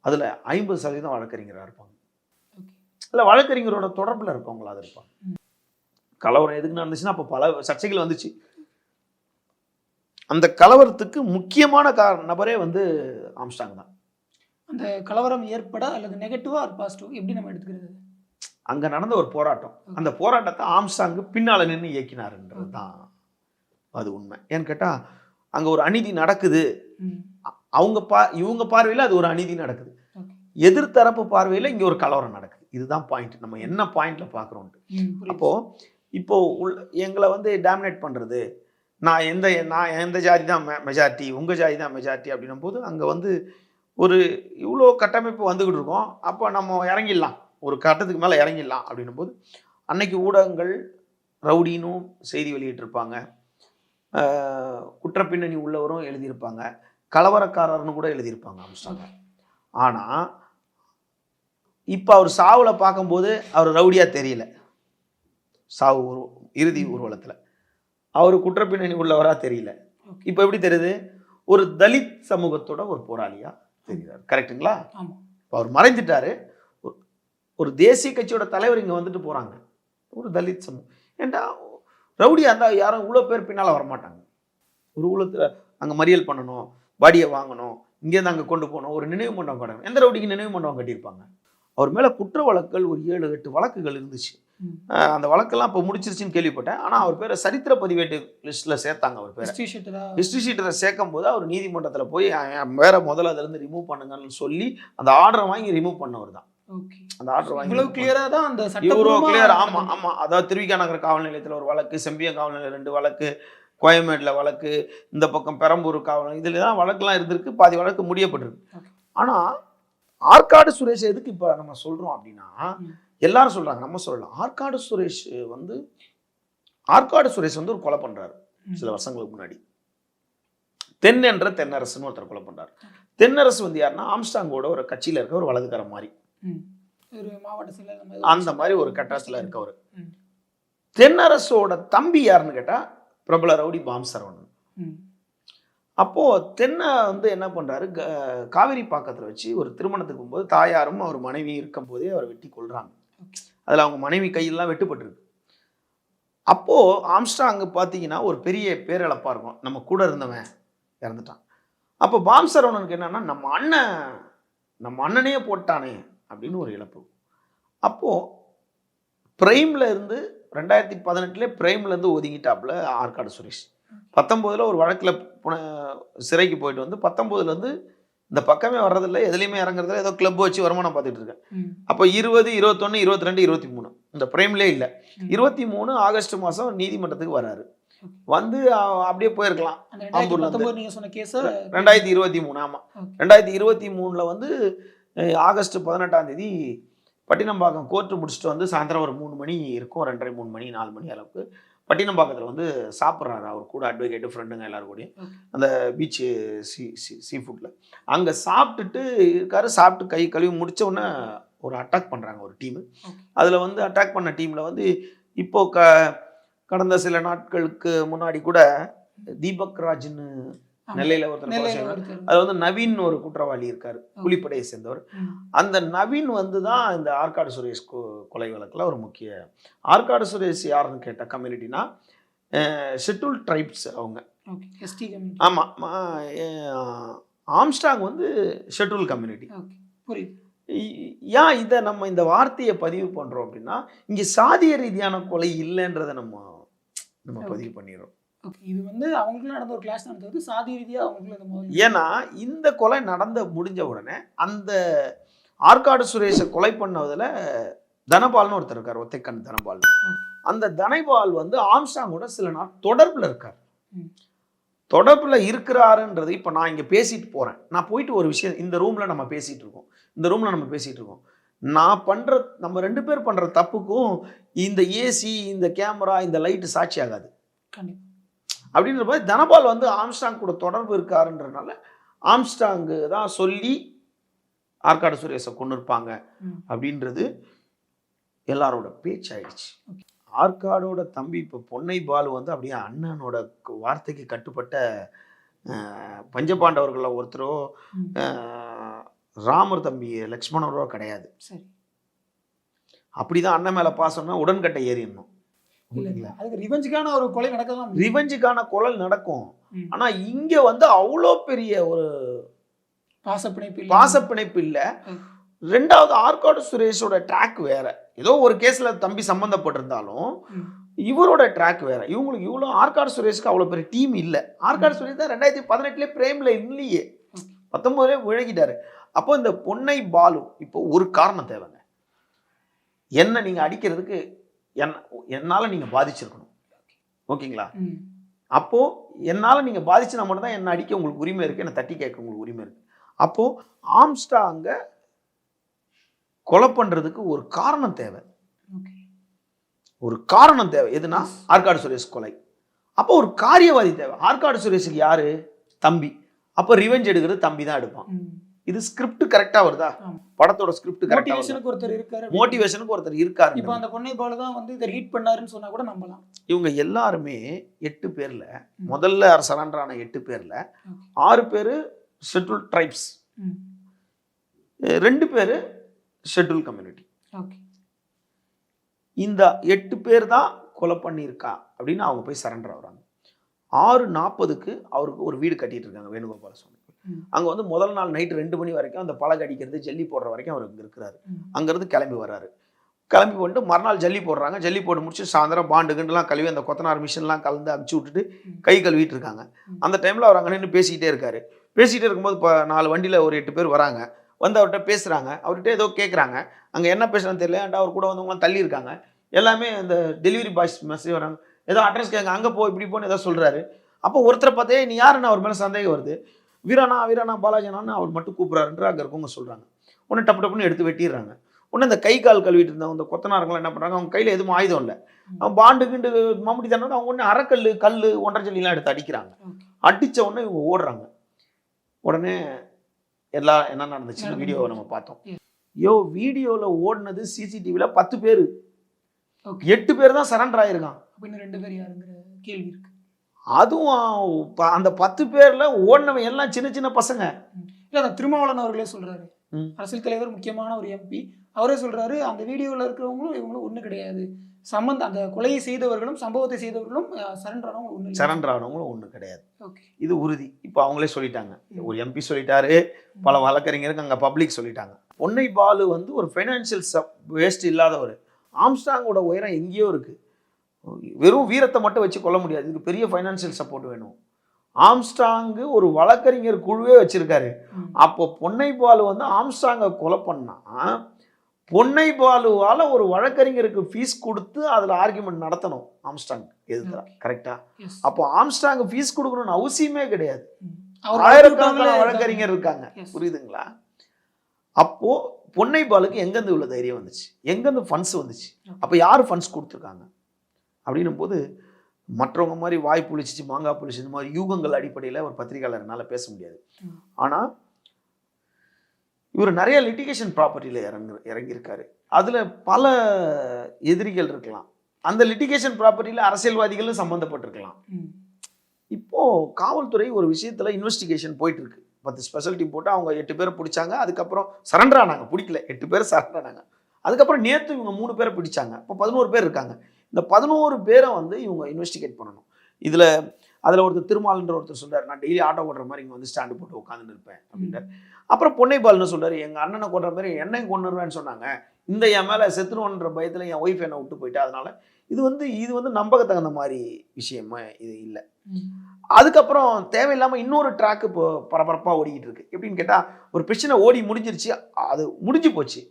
அதில் ஐம்பது சதவீதம் வழக்கறிஞராக இருப்பாங்க. இல்லை வழக்கறிஞரோட தொடர்பில் இருக்கவங்களா இருப்பாங்க. கலவரம் எதுக்கு நடந்துச்சுன்னா அப்போ பல சர்ச்சைகள் வந்துச்சு. அந்த கலவரத்துக்கு முக்கியமான கா நபரே வந்து ஆம்ஸ்டாங் தான். அந்த கலவரம் ஏற்பட அல்லது நெகட்டிவா ஆர் பாசிட்டிவ் எப்படி நம்ம எடுத்துக்கிறது? அங்கே நடந்த ஒரு போராட்டம். அந்த போராட்டத்தை ஆம்ஸ்டாங்கு பின்னால் நின்று இயக்கினாருன்றது தான் அது உண்மை. ஏன்னு கேட்டால் அங்கே ஒரு அநீதி நடக்குது. அவங்க பா இவங்க பார்வையில் அது ஒரு அநீதி நடக்குது. எதிர்த்தரப்பு பார்வையில் இங்கே ஒரு கலவரம் நடக்குது. இதுதான் பாயிண்ட் நம்ம என்ன பாயிண்ட்ல பார்க்குறோன்ட்டு. ம், இப்போது உள் எங்களை வந்து டாமினேட் பண்ணுறது நான் எந்த நான் எந்த ஜாதி தான் மெஜாரிட்டி உங்கள் ஜாதி தான் மெஜாரிட்டி அப்படின்னும் போது அங்கே வந்து ஒரு இவ்வளோ கட்டமைப்பு வந்துக்கிட்டு இருக்கோம். அப்போ நம்ம இறங்கிடலாம். ஒரு கட்டத்துக்கு மேலே இறங்கிடலாம் அப்படின்னும் போது அன்னைக்கு ஊடகங்கள் ரவுடினும் செய்தி வெளியிட்டிருப்பாங்க. குற்றப்பின்னணி உள்ளவரும் எழுதியிருப்பாங்க. கலவரக்காரர்னு கூட எழுதியிருப்பாங்க ஆம்ஸ்டாங்க ஆனால் இப்போ அவர் சாவில் பார்க்கும்போது அவர் ரவுடியாக தெரியல. சாவு ஊர் இறுதி ஊர்வலத்தில். அவர் குற்றப்பின்னணி உள்ளவராக தெரியல. இப்போ எப்படி தெரியுது? ஒரு தலித் சமூகத்தோட ஒரு போராளியா தெரியுறாரு கரெக்ட்டுங்களா? ஆமா. இப்போ அவர் மறைந்துட்டாரு ஒரு- தேசிய கட்சியோட தலைவர் இங்கே வந்துட்டு போகிறாங்க ஒரு தலித் சமூகம் ஏன்டா ரவுடியாக இருந்தால் யாரும் இவ்வளோ பேர் பின்னால் வரமாட்டாங்க. ஒரு ஊழத்தில் அங்கே மறியல் பண்ணணும் பாடியை வாங்கணும் இங்கேருந்து அங்கே கொண்டு போகணும் ஒரு நினைவு மண்டபம் கட்டணும். எந்த ரவுடிக்கு நினைவு மண்டபம் கட்டியிருப்பாங்க? அவர் மேலே குற்ற வழக்குகள் ஒரு ஏழு எட்டு வழக்குகள் இருந்துச்சு. அந்த வழக்கெல்லாம் இப்போ முடிச்சிருச்சுன்னு கேள்விப்பட்டேன். ஆனால் அவர் பேரை சரித்திர பதிவேட்டு லிஸ்ட்டில் சேர்த்தாங்க அவர் பேரை. ஹிஸ்ட்ரி ஷீட்டில் சேர்க்கும் போது அவர் நீதிமன்றத்தில் போய் வேற முதல்ல அதுலேருந்து ரிமூவ் பண்ணுங்கன்னு சொல்லி அந்த ஆர்டரை வாங்கி ரிமூவ் பண்ணவர் தான். அந்த ஆர்டர் வாங்கி இவ்வளவு கிளியரா தான் அந்த இவ்வளோ கிளியர் ஆமா ஆமா. அதாவது திருவிக்கா நகர் காவல் நிலையத்தில் ஒரு வழக்கு செம்பியம் காவல் நிலையம் ரெண்டு வழக்கு கோயம்பேடுல வழக்கு இந்த பக்கம் பெரம்பூர் காவல் இதில் தான் வழக்குலாம் இருந்திருக்கு. பாதி வழக்கு முடியப்பட்டிருக்கு. Okay. ஆனா ஆற்காடு சுரேஷ் எதுக்கு இப்போ நம்ம சொல்றோம் அப்படின்னா. எல்லாரும் சொல்றாங்க நம்ம சொல்லலாம். ஆற்காடு சுரேஷ் வந்து ஆற்காடு சுரேஷ் வந்து ஒரு கொலை பண்றாரு ம். சில வருஷங்களுக்கு முன்னாடி. தென் என்ற தென்னரசுன்னு ஒருத்தர் கொலை பண்றாரு. தென்னரசு வந்து யாருன்னா ஆம்ஸ்டாங்கோட ஒரு கட்சியில இருக்க ஒரு வலதுக்கார மாதிரி. அந்த மாதிரி ஒரு கட்டத்தில் இருக்கவர். தென்னரசோட தம்பி யாருன்னு கேட்டா பிரபல ரவுடி பாம் சரவணன் ம். அப்போ தென்னை வந்து என்ன பண்றாரு க- காவிரி பாக்கத்துல வச்சு ஒரு திருமணத்துக்கு போகும்போது தாயாரும் அவர் மனைவி இருக்கும் போதே அவரை வெட்டி கொள்றாங்க அதில் அவங்க மனைவி கையெல்லாம் வெட்டுப்பட்டிருக்கு. அப்போ ஆம்ஸ்டாங் பார்த்தீங்கன்னா ஒரு பெரிய பேரிழப்பாக இருக்கும். நம்ம கூட இருந்தவன் இறந்துட்டான். அப்போ பாம் சரவணனுக்கு என்னன்னா நம்ம அண்ணன் நம்ம அண்ணனே போட்டானே அப்படின்னு ஒரு இழப்பு. அப்போ பிரைம்ல இருந்து ரெண்டாயிரத்தி பதினெட்டுல பிரைம்ல இருந்து ஒதுங்கிட்டாப்புல ஆற்காடு சுரேஷ். பத்தொம்போதில் ஒரு வழக்குல புன சிறைக்கு போயிட்டு வந்து பத்தொம்போதுல இருந்து இந்த பக்கமே வர்றதில்ல எதுலையுமே இறங்குறதில்ல. ஏதோ கிளப் வச்சு வருமானம் பார்த்துட்டு இருக்கேன். அப்போ இருபது இருபத்தொன்னு இருபத்தி ரெண்டு இருபத்தி மூணு இந்த பிரைம்லே இல்லை. இருபத்தி மூணு ஆகஸ்ட் மாதம் நீதிமன்றத்துக்கு வராரு. வந்து அப்படியே போயிருக்கலாம். ஆம்பூர்ல ரெண்டாயிரத்தி இருபத்தி மூணு ஆமாம் Okay. ரெண்டாயிரத்தி இருபத்தி மூணில் வந்து ஆகஸ்ட் பதினெட்டாம் தேதி பட்டினம்பாக்கம் கோர்ட்டு முடிச்சுட்டு வந்து சாயந்தரம் ஒரு மூணு மணி இருக்கும். ரெண்டரை மூணு மணி நாலு மணி அளவுக்கு. பட்டினம்பாக்கத்தில் வந்து சாப்பிட்றாரு அவர் கூட அட்வொகேட்டு ஃப்ரெண்டுங்க எல்லாரும் கூடயும். அந்த பீச்சு சி சி சீ ஃபுட்டில் அங்கே சாப்பிட்டுட்டு இருக்காரு சாப்பிட்டு கை கழுவி உடனே ஒரு அட்டாக் பண்ணுறாங்க ஒரு டீமு. அதில் வந்து அட்டாக் பண்ண டீமில் வந்து இப்போ க கடந்த சில நாட்களுக்கு முன்னாடி கூட தீபக் ராஜ்னு. நெல்லையில் ஒருத்தர். அது வந்து நவீன் ஒரு குற்றவாளி இருக்காரு கூலிப்படையை சேர்ந்தவர். அந்த நவீன் வந்து தான் இந்த ஆற்காடு சுரேஷ் கொலை வழக்கில் ஒரு முக்கிய ஆற்காடு சுரேஷ் யாருன்னு கேட்ட கம்யூனிட்டினா ஷெட்யூல் ட்ரைப்ஸ் அவங்க. ஆமாம் ஆம்ஸ்டாங் வந்து ஷெட்யூல் கம்யூனிட்டி. புரியுது ஏன் இதை நம்ம இந்த வார்த்தையை பதிவு பண்ணுறோம் அப்படின்னா இங்கே சாதிய ரீதியான கொலை இல்லைன்றதை நம்ம நம்ம. பதிவு பண்ணிடுறோம் இது வந்து அவங்களுக்குள்ள நடந்த ஒரு கிளாஸ் நடந்தது. சாதி ரீதியா அவங்களுக்குள்ள ஏன்னா இந்த கொலை நடந்த முடிஞ்ச உடனே அந்த ஆற்காடு சுரேஷை கொலை பண்ணதில் தனபால்னு ஒருத்தர் இருக்கார் ஒத்தைக்கண் தனபால். அந்த தனபால் வந்து ஆம்ஸ்டாங்கோட சில நாள் தொடர்பில் இருக்கார். தொடர்பில் இருக்கிறாருன்றது இப்போ நான் இங்கே பேசிட்டு போகிறேன் நான் போயிட்டு ஒரு விஷயம் இந்த ரூமில் நம்ம பேசிகிட்டு இருக்கோம். இந்த ரூமில் நம்ம பேசிகிட்டு இருக்கோம். நான் பண்ணுற நம்ம ரெண்டு பேர் பண்ணுற தப்புக்கும் இந்த ஏசி இந்த கேமரா இந்த லைட்டு சாட்சி ஆகாது. கண்டிப்பா. அப்படின்ற மாதிரி தனபால் வந்து ஆம்ஸ்டாங் கூட தொடர்பு இருக்காருன்றனால ஆம்ஸ்டாங்கு தான் சொல்லி ஆற்காடு சுரேஷை கொண்டு இருப்பாங்க. அப்படின்றது எல்லாரோட பேச்சாயிடுச்சு. ஆற்காடோட தம்பி இப்போ பொன்னை பாலு வந்து அப்படியே அண்ணனோட வார்த்தைக்கு கட்டுப்பட்ட பஞ்சபாண்டவர்களில் ஒருத்தரோ ராமர் தம்பி லக்ஷ்மணரோ கிடையாது. சரி. அப்படிதான் அண்ணன் மேலே பாசம்னா உடன்கட்டை ஏறிடணும். இல்ல இல்ல. அதுக்கு ரிவெஞ்சுக்கான ஒரு கொலை நடக்கலாம் ரிவெஞ்சுக்கான குரல் நடக்கும். ஆனா இங்க வந்து அவ்வளோ பெரிய ஒரு பாசப்பிணைப்பு இல்ல. பாசப்பிணைப்பு இல்ல. ரெண்டாவது ஆற்காடு சுரேஷோட ட்ராக் வேற. ஏதோ ஒரு கேஸ்ல தம்பி சம்பந்தப்பட்டிருந்தாலும் ம். இவரோட ட்ராக் வேற. இவங்களுக்கு இவ்வளோ ஆற்காடு சுரேஷ்க்கு அவ்வளோ பெரிய டீம் இல்லை. ஆற்காடு சுரேஷ் தான் ரெண்டாயிரத்தி பதினெட்டுலேயே பிரேம்ல இல்லையே. Okay. பத்தொன்பதுலேயே விழகிட்டாரு அப்போ இந்த பொன்னை பாலு இப்போ ஒரு காரணம் தேவைங்க. என்ன நீங்க அடிக்கிறதுக்கு என் என்னால நீங்க பாதிச்சிருக்கணும். ஓகேங்களா? ம். அப்போ என்னால நீங்க பாதிச்சுனா மட்டும்தான் என்ன அடிக்க உங்களுக்கு உரிமை இருக்கு என்ன தட்டி கேட்க உங்களுக்கு உரிமை இருக்கு. அப்போ ஆம்ஸ்டாங்க கொலை பண்றதுக்கு ஒரு காரணம் தேவை. ஒரு காரணம் தேவை. எதுனா ஆற்காடு சுரேஷ் கொலை. அப்போ ஒரு காரியவாதி தேவை. ஆற்காடு சுரேஷுக்கு யாரு? தம்பி. அப்போ ரிவெஞ்ச் எடுக்கிறது தம்பி தான் எடுப்பான். இது ஸ்கிரிப்ட் கரெக்டா வருதா. படத்தோட ஸ்கிரிப்ட் கரெக்டா வருதா மோட்டிவேஷனுக்கு ஒருத்தர் இருக்காரு மோட்டிவேஷனுக்கு ஒருத்தர் இருக்காரு இப்போ அந்த பொண்ணை பால தான் வந்து இதை லீட் பண்ணாருன்னு சொன்னா கூட நம்பலாம் இவங்க எல்லாருமே எட்டு பேர்ல. முதல்ல சரண்டர் ஆன எட்டு பேர்ல. ஆறு பேர் ஷெட்யூல் ட்ரைப்ஸ். ரெண்டு பேர் ஷெட்யூல் கம்யூனிட்டி ஓகே இந்த எட்டு பேர் தான் கொலை பண்ணியிருக்கா அப்படின்னு அவங்க போய் சரண்டர் ஆகுறாங்க ஆறு நாற்பதுக்கு அவருக்கு ஒரு வீடு கட்டிட்டு இருக்காங்க வேணுகோபால சுவாமி. அங்கே வந்து முதல் நாள் நைட்டு ரெண்டு மணி வரைக்கும் அந்த பலகை அடிக்கிறது ஜல்லி போடுற வரைக்கும் அவர் இங்க இருக்கிறாரு. அங்கேருந்து கிளம்பி வர்றாரு. கிளம்பி வந்துட்டு மறுநாள் ஜல்லி போடுறாங்க. ஜல்லி போட்டு முடிச்சு சாயந்தரம் பாண்டு கிண்டுலாம் கழுவி அந்த கொத்தனார் மிஷின்லாம் கலந்து அமுச்சு விட்டுட்டு. கை கழுவிட்டு இருக்காங்க. அந்த டைமில் அவர் அங்கே நின்று பேசிக்கிட்டே இருக்காரு. பேசிக்கிட்டே இருக்கும்போது இப்போ நாலு வண்டியில் ஒரு எட்டு பேர் வராங்க. வந்து அவர்கிட்ட பேசுகிறாங்க அவர்கிட்ட ஏதோ கேட்குறாங்க அங்கே என்ன பேசுறதுன்னு தெரியல. ஏன்டா அவர் கூட வந்தவங்களாம் தள்ளி இருக்காங்க. எல்லாமே இந்த டெலிவரி பாய்ஸ் மெசேஜ் வராங்க. ஏதோ அட்ரஸ் கேட்க அங்கே போ இப்படி போன்னு ஏதோ சொல்கிறாரு அப்போ ஒருத்தரை பார்த்தே நீ யாருன்னு? அவர் மேலே சந்தேகம் வருது. வீரானா வீரானா பாலாஜினான்னு அவர் மட்டும் கூப்பிட்றாருன்ற அங்கே இருக்கவங்க சொல்கிறாங்க உடனே டப்பு டப்புன்னு எடுத்து வெட்டிடுறாங்க. உடனே இந்த கை கால் கழுவிட்டு இருந்தவங்க இந்த கொத்தனாரங்களாம் என்ன பண்ணுறாங்க அவங்க கையில் எதுவும் ஆயுதம் இல்லை. அவன் பாண்டு கிண்டு மம்முடி தானே அவங்க ஒன்று அரைக்கல் கல் ஒன்றரை ஜல்லிலாம் எடுத்து அடிக்கிறாங்க. அடிச்ச உடனே இவங்க ஓடுறாங்க. உடனே எல்லா என்ன நடந்துச்சுன்னு நடந்து வீடியோவை. நம்ம பார்த்தோம். யோ வீடியோவில் ஓடுனது சிசிடிவியில் பத்து பேர். எட்டு பேர் தான் சரண்டர் ஆயிருக்கான். அப்படின்னு ரெண்டு பேர் யாருங்கிற கேள்வி இருக்கு. அதுவும் அந்த பத்து பேர்ல ஓடினவன் எல்லாம் சின்ன சின்ன பசங்க. இல்ல அந்த திருமாவளவன் அவர்களே சொல்றாரு. ம். அரசியல் தலைவர் முக்கியமான ஒரு எம்பி அவரே சொல்றாரு அந்த வீடியோல இருக்கிறவங்களும் இவங்களும் ஒண்ணு கிடையாது. சம்பந்த அந்த கொலையை செய்தவர்களும் சம்பவத்தை செய்தவர்களும் சரண்டர் ஆனவங்க ஒண்ணு சரண்டர் ஆனவங்களும் ஒன்றும் கிடையாது. ஓகே இது உறுதி. இப்போ அவங்களே சொல்லிட்டாங்க. ஒரு எம்பி சொல்லிட்டாரு பல வழக்கறிஞருக்கு அங்கே பப்ளிக் சொல்லிட்டாங்க. பொன்னை பாலு வந்து ஒரு ஃபைனான்சியல் சப் வேஸ்ட் இல்லாதவர். ஆம்ஸ்டாங்கோட உயரம் எங்கேயோ இருக்கு. வெறும் வீரத்தை மட்டும் வச்சு கொள்ள முடியாது. இதுக்கு பெரிய ஃபைனான்சியல் சப்போர்ட் வேணும். ஆம்ஸ்டாங்கு ஒரு வழக்கறிஞர் குழுவே வச்சிருக்காரு. அப்போ பொன்னை பாலு வந்து ஆம்ஸ்டாங்கை கொலை பண்ணா பொன்னை பாலுவால் ஒரு வழக்கறிஞருக்கு ஃபீஸ் கொடுத்து அதில் ஆர்கியூமெண்ட் நடத்தணும் ஆம்ஸ்டாங் எதுக்குறா Okay. கரெக்டா எஸ் அப்போ ஆம்ஸ்டாங் ஃபீஸ் கொடுக்கணும்னு அவசியமே கிடையாது. ஆயிரக்கணக்கான வழக்கு வழக்கறிஞர் இருக்காங்க. புரியுதுங்களா? அப்போ பொன்னை பாலுக்கு எங்கேருந்து இவ்வளோ தைரியம் வந்துச்சு? எங்கேருந்து ஃபண்ட்ஸ் வந்துச்சு? அப்போ யார் ஃபண்ட்ஸ் கொடுத்துருக்காங்க? அப்படின்னும் போது மற்றவங்க மாதிரி வாய் புளிச்சிச்சு மாங்காய் புளிச்சு இந்த மாதிரி யூகங்கள் அடிப்படையில் ஒரு பத்திரிகையாளர்னால பேச முடியாது. ஆனால் இவர் நிறைய லிட்டிகேஷன் ப்ராப்பர்ட்டியில் இறங்கு இறங்கியிருக்காரு. அதில் பல எதிரிகள் இருக்கலாம். அந்த லிட்டிகேஷன் ப்ராப்பர்ட்டியில் அரசியல்வாதிகளும் சம்மந்தப்பட்டிருக்கலாம் ம். இப்போ காவல்துறை ஒரு விஷயத்துல இன்வெஸ்டிகேஷன் போயிட்டு இருக்கு பத்து ஸ்பெஷல் டீம் போட்டு அவங்க எட்டு பேரை பிடிச்சாங்க. அதுக்கப்புறம் சரண்டர் ஆனாங்க. பிடிக்கல. எட்டு பேர் சரண்டர் ஆனாங்க. அதுக்கப்புறம் நேற்று இவங்க மூணு பேரை பிடிச்சாங்க. இப்போ பதினோரு பேர் இருக்காங்க. இந்த பதினோரு பேரை வந்து இவங்க இன்வெஸ்டிகேட் பண்ணணும். இதில் அதில் ஒருத்தர் திருமால்ன்ற ஒருத்தர் சொல்றாரு நான் டெய்லி ஆட்டோ ஓடுற மாதிரி இங்கே வந்து ஸ்டாண்டு போட்டு உட்காந்துன்னு இருப்பேன் அப்படின்றாரு. அப்புறம் பொன்னை பால்னு சொல்றாரு எங்கள் அண்ணனை கொன்ற மாதிரி என்னையும் கொண்டுருவேன்னு சொன்னாங்க. இந்த என் மேலே செத்துருவன்ற பயத்தில் என் ஒய்ஃப் என்னை விட்டு போயிட்டா அதனால இது வந்து இது வந்து நம்பகத்தகுந்த மாதிரி விஷயமா இது இல்லை. அதுக்கப்புறம் தேவையில்லாமல் இன்னொரு ட்ராக் இப்போ பரபரப்பாக ஓடிக்கிட்டு இருக்கு. எப்படின்னு கேட்டால் ஒரு பிரச்சனை ஓடி முடிஞ்சிருச்சு அது முடிஞ்சு போச்சு.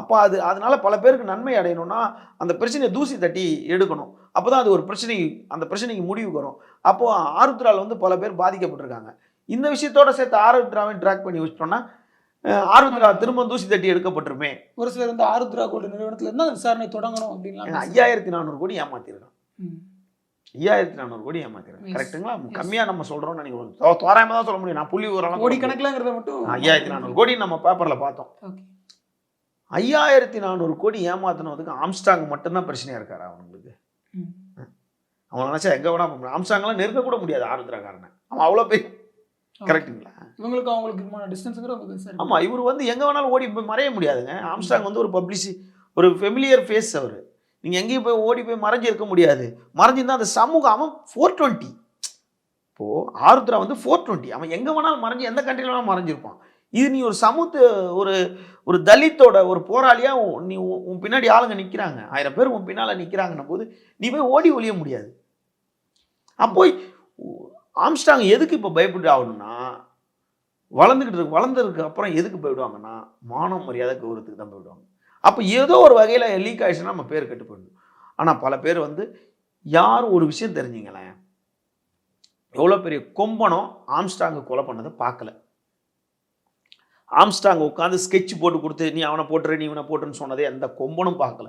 அப்போ அது அதனால பல பேருக்கு நன்மை அடையணும்னா அந்த பிரச்சனையை தூசி தட்டி எடுக்கணும். அப்போ தான் அது ஒரு பிரச்சனை அந்த பிரச்சனைக்கு முடிவு வரும். அப்போ ஆருத்ரால வந்து பல பேர் பாதிக்கப்பட்டிருக்காங்க. இந்த விஷயத்தோட சேர்த்து ஆருத்ராவை ட்ராக் பண்ணி வச்சிட்டோம்னா ஆருத்ரா திரும்ப தூசி தட்டி எடுக்கப்பட்டிருமே. ஒரு சிலர் வந்து ஆருத்ரா கோல்டு நிறுவனத்துல இருந்து அந்த விசாரணை தொடங்கணும் பேசுறாங்க. ஐயாயிரத்தி நானூறு கோடி ஏமாத்திருக்கான். ஐயாயிரத்தி நானூறு கோடி ஏமாத்திருக்கான். Yes. கம்மியாக நம்ம சொல்கிறோம்னு நினைக்கிறோம் தோராயமாக தான் சொல்ல முடியும். நான் புள்ளி ஒரு கோடி கணக்குலங்கிறத மட்டும் ஐயாயிரத்தி நானூறு கோடி நம்ம பேப்பரில் பார்த்தோம். ஐயாயிரத்தி நானூறு கோடி ஏமாத்தினதுக்கு ஆம்ஸ்டாங் மட்டும்தான் பிரச்சனையா இருக்காரு அவனுங்களுக்கு. அவன் நினைச்சா எங்க வேணா போக ஆம்ஸ்டாங்லாம் நெருங்க கூட முடியாது ஆருத்ராக்காரனை அவன் அவ்வளோ பெரிய கரெக்ட்டுங்களா? இவங்களுக்கு அவங்களுக்கு டிஸ்டன்ஸுங்கிற ரொம்ப பெருசா இருக்கு. ஆமா இவர் வந்து எங்க வேணாலும் ஓடி போய் மறைய முடியாதுங்க. ஆம்ஸ்டாங் வந்து ஒரு பப்ளிசி ஒரு ஃபெமிலியர் ஃபேஸ் அவர். நீங்க எங்கேயும் போய் ஓடி போய் மறைஞ்சு இருக்க முடியாது. மறைஞ்சிருந்தா அந்த சமூகம் அவன் ஃபோர் டுவெண்ட்டி இப்போ ஆருத்ரா வந்து ஃபோர் டுவெண்ட்டி அவன் எங்க வேணாலும் மறைஞ்சு எந்த கண்ட்ரில வேணாலும் மறைஞ்சிருப்பான். இது நீ ஒரு சமூக ஒரு ஒரு தலித்தோட ஒரு போராளியாக உன்- நீ உன் உன் பின்னாடி ஆளுங்க நிற்கிறாங்க ஆயிரம் பேர் உன் பின்னால் நிற்கிறாங்கன்னும் போது நீ போய் ஓடி ஒழிய முடியாது. அப்போ ஆம்ஸ்டாங் எதுக்கு இப்போ பயப்பட்டு ஆகணும்னா வளர்ந்துக்கிட்டு இருக்கு வளர்ந்ததுக்கு அப்புறம் எதுக்கு போயிடுவாங்கன்னா மானம் மரியாதை கௌரவத்துக்கு தான் போயிடுவாங்க. அப்போ ஏதோ ஒரு வகையில் லீக் ஆயிடுச்சுன்னா நம்ம பேர் கெட்டு போயிடும் ஆனால் பல பேர் வந்து யார் ஒரு விஷயம் தெரிஞ்சுங்களேன். எவ்வளோ பெரிய கொம்பனம் ஆம்ஸ்டாங்க கொலை பண்ணதை பார்க்கல. ஆம்ஸ்டாங் உட்காந்து ஸ்கெட்ச் போட்டு கொடுத்து நீ அவனை போட்டுரு நீ இவனை போட்டுன்னு சொன்னதே எந்த கொம்பனும் பார்க்கல.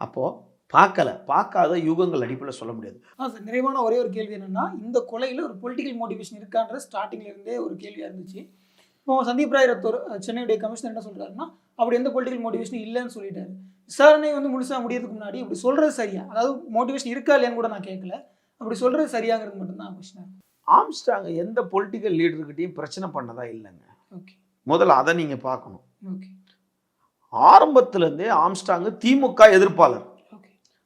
அப்போது பார்க்கல. பார்க்காத யுகங்கள் அடிப்படையில் சொல்ல முடியாது. ஆ சார் நிறைவான ஒரே ஒரு கேள்வி என்னன்னா இந்த கொலையில ஒரு பொலிட்டிக்கல் மோட்டிவேஷன் இருக்கான்ற ஸ்டார்டிங்ல இருந்தே ஒரு கேள்வியா இருந்துச்சு. இப்போ சந்தீப் ராய் ரத்தோர் சென்னையுடைய கமிஷனர் என்ன சொல்றாருன்னா அப்படி எந்த பொலிட்டிக்கல் மோட்டிவேஷன் இல்லைன்னு சொல்லிட்டாரு. விசாரணை வந்து முழுசா முடியறதுக்கு முன்னாடி இப்படி சொல்றது சரியா? அதாவது மோட்டிவேஷன் இருக்கா இல்லையான்னு கூட நான் கேட்கல. அப்படி சொல்றது சரியாங்கிறது மட்டும்தான் கொஸ்டின் ஆம்ஸ்டாங் எந்த பொலிட்டிக்கல் லீடர்கிட்டையும் பிரச்சனை பண்ணதா இல்லைங்க. ஓகே. முதல்ல அதை நீங்கள் பார்க்கணும். ஆரம்பத்திலேருந்தே ஆம்ஸ்டாங் திமுக எதிர்ப்பாளர்.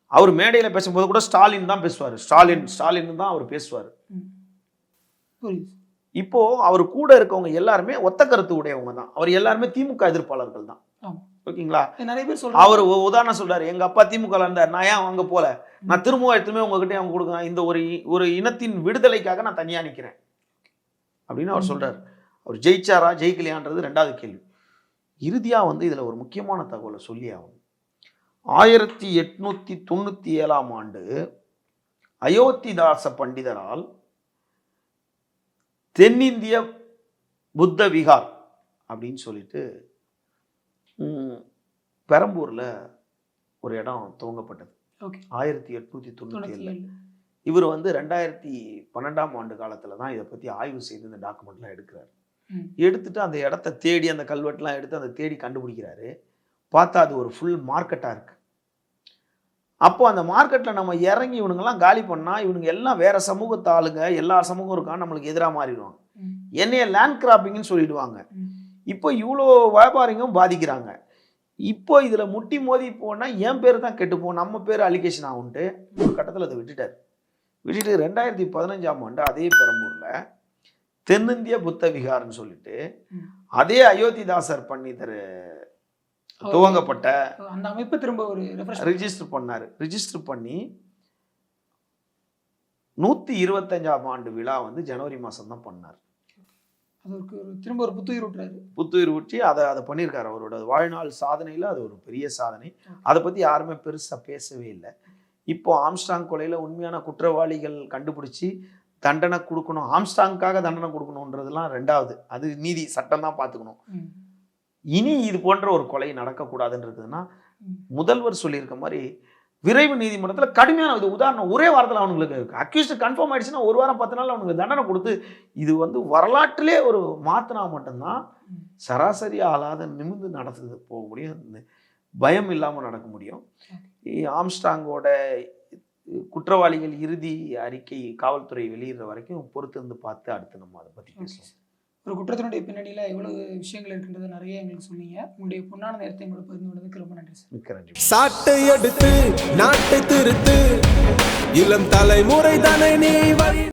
அவர் மேடையில் பேசும்போது கூட ஸ்டாலின் தான் பேசுவார். ஸ்டாலின் ஸ்டாலின் தான் அவர் பேசுவார். இப்போ அவர் கூட இருக்கவங்க எல்லாருமே ஒத்த கருத்து உடையவங்க தான். அவர் எல்லாருமே திமுக எதிர்ப்பாளர்கள் தான். ஓகேங்களா? நிறைய பேர் சொல்றாங்க. அவர் உதாரணம் சொல்றாரு. எங்க அப்பா திமுக இருந்தார். நான் ஏன் அங்க போல? நான் திரும்ப எடுத்துமே உங்ககிட்ட அவங்க கொடுங்க இந்த ஒரு ஒரு இனத்தின் விடுதலைக்காக நான் தனியா நிக்கிறேன். அப்படின்னு அவர். சொல்றாரு. அவர் ஜெயிச்சாரா ஜெயிக்கலையான்றது ரெண்டாவது கேள்வி. இறுதியா வந்து இதுல ஒரு முக்கியமான தகவலை சொல்லி ஆகும் ஆயிரத்தி எட்நூத்தி தொண்ணூத்தி ஏழாம் ஆண்டு அயோத்திதாச பண்டிதரால் தென்னிந்திய புத்த விகார் அப்படின்னு சொல்லிட்டு பெரம்பூர்ல ஒரு இடம் துவங்கப்பட்டது. ஓகே. ஆயிரத்தி எட்நூத்தி தொண்ணூத்தி தொண்ணூத்தி ஏழு. இவர் வந்து ரெண்டாயிரத்தி பன்னெண்டாம் ஆண்டு காலத்துல தான் இதை பத்தி ஆய்வு செய்து இந்த டாக்குமெண்ட்லாம் எடுக்கிறாரு. எடுத்துட்டு அந்த இடத்த தேடி அந்த கல்வெட்டுலாம் எடுத்து அந்த தேடி கண்டுபிடிக்கிறாரு. பார்த்தா அது ஒரு ஃபுல் மார்க்கெட்டா இருக்கு. அப்போ அந்த மார்க்கெட்ல நம்ம இறங்கி இவனுங்கெல்லாம் காலி பண்ணா இவனுங்க எல்லாம் வேற சமூகத்து ஆளுங்க எல்லா சமூகம் இருக்கான் நம்மளுக்கு எதிராக மாறிடுவாங்க. என்னைய லேண்ட் கிராப்பிங்னு சொல்லிடுவாங்க. இப்போ இவ்வளோ வியாபாரிங்களும் பாதிக்கிறாங்க. இப்போ இதுல முட்டி மோதி போனா என் பேர் தான் கெட்டு போகும். நம்ம பேர் அலிகேஷன் ஆகுன்ட்டு ஒரு கட்டத்தில் அதை விட்டுட்டார். விட்டுட்டு ரெண்டாயிரத்தி பதினஞ்சாம் ஆண்டு அதே பெரம்பூர்ல தென்னிந்திய புத்த விகார்னு சொல்லிட்டு. அதே அயோத்திதாசர் பண்டிதர் துவங்கப்பட்ட அந்த அமைப்பு திரும்ப ஒரு ரிஜிஸ்டர் பண்ணாரு. ரிஜிஸ்டர் பண்ணி நூத்தி இருபத்தஞ்சாம் ஆண்டு விழா வந்து ஜனவரி மாசம் தான் பண்ணார் அதற்கு திரும்ப ஒரு புத்துயிர் விட்டுறாரு புத்துயிர் ஊற்றி அதை அதை பண்ணியிருக்காரு அவரோட வாழ்நாள் சாதனையில் அது ஒரு பெரிய சாதனை. அதை பற்றி யாருமே பெருசாக பேசவே இல்லை. இப்போ ஆம்ஸ்டாங் கொலையில் உண்மையான குற்றவாளிகள் கண்டுபிடிச்சி தண்டனை கொடுக்கணும் ஆம்ஸ்டாங்காக தண்டனை கொடுக்கணுன்றதெல்லாம் ரெண்டாவது அது நீதி சட்டம் தான் பார்த்துக்கணும். இனி இது போன்ற ஒரு கொலை நடக்கக்கூடாதுன்றதுன்னா. முதல்வர் சொல்லியிருக்க மாதிரி விரைவு நீதிமன்றத்தில் கடுமையான இது உதாரணம் ஒரே வாரத்தில் அவங்களுக்கு அக்யூஸ்ட் கன்ஃபார்ம் ஆயிடுச்சுன்னா ஒரு வாரம் பத்து நாள் அவனுக்கு தண்டனை கொடுத்து இது வந்து வரலாற்றிலே ஒரு மாத்தினா மட்டும்தான். சராசரி ஆளாத நிமிர்ந்து நடந்து போக முடியும் பயம் இல்லாமல் நடக்க முடியும் ஆம்ஸ்டாங்கோட குற்றவாளிகள் இறுதி அறிக்கை காவல்துறை வெளியிடுற வரைக்கும் பொறுத்து இருந்து பார்த்து அடுத்து நம்ம அதை பற்றி பேசுவோம். ஒரு குற்றத்தினுடைய பின்னணியில் எவ்வளவு விஷயங்கள் இருக்கின்றது நிறைய எங்களுக்கு சொன்னீங்க. உங்களுடைய பொன்னான நேரத்தை எங்களோட பகிர்ந்து கொண்டதுக்கு ரொம்ப நன்றி சார். மிக்க நன்றி. சாட்டை எடுத்து நாட்டை திருத்து இளம் தலைமுறை தானே நீ வழி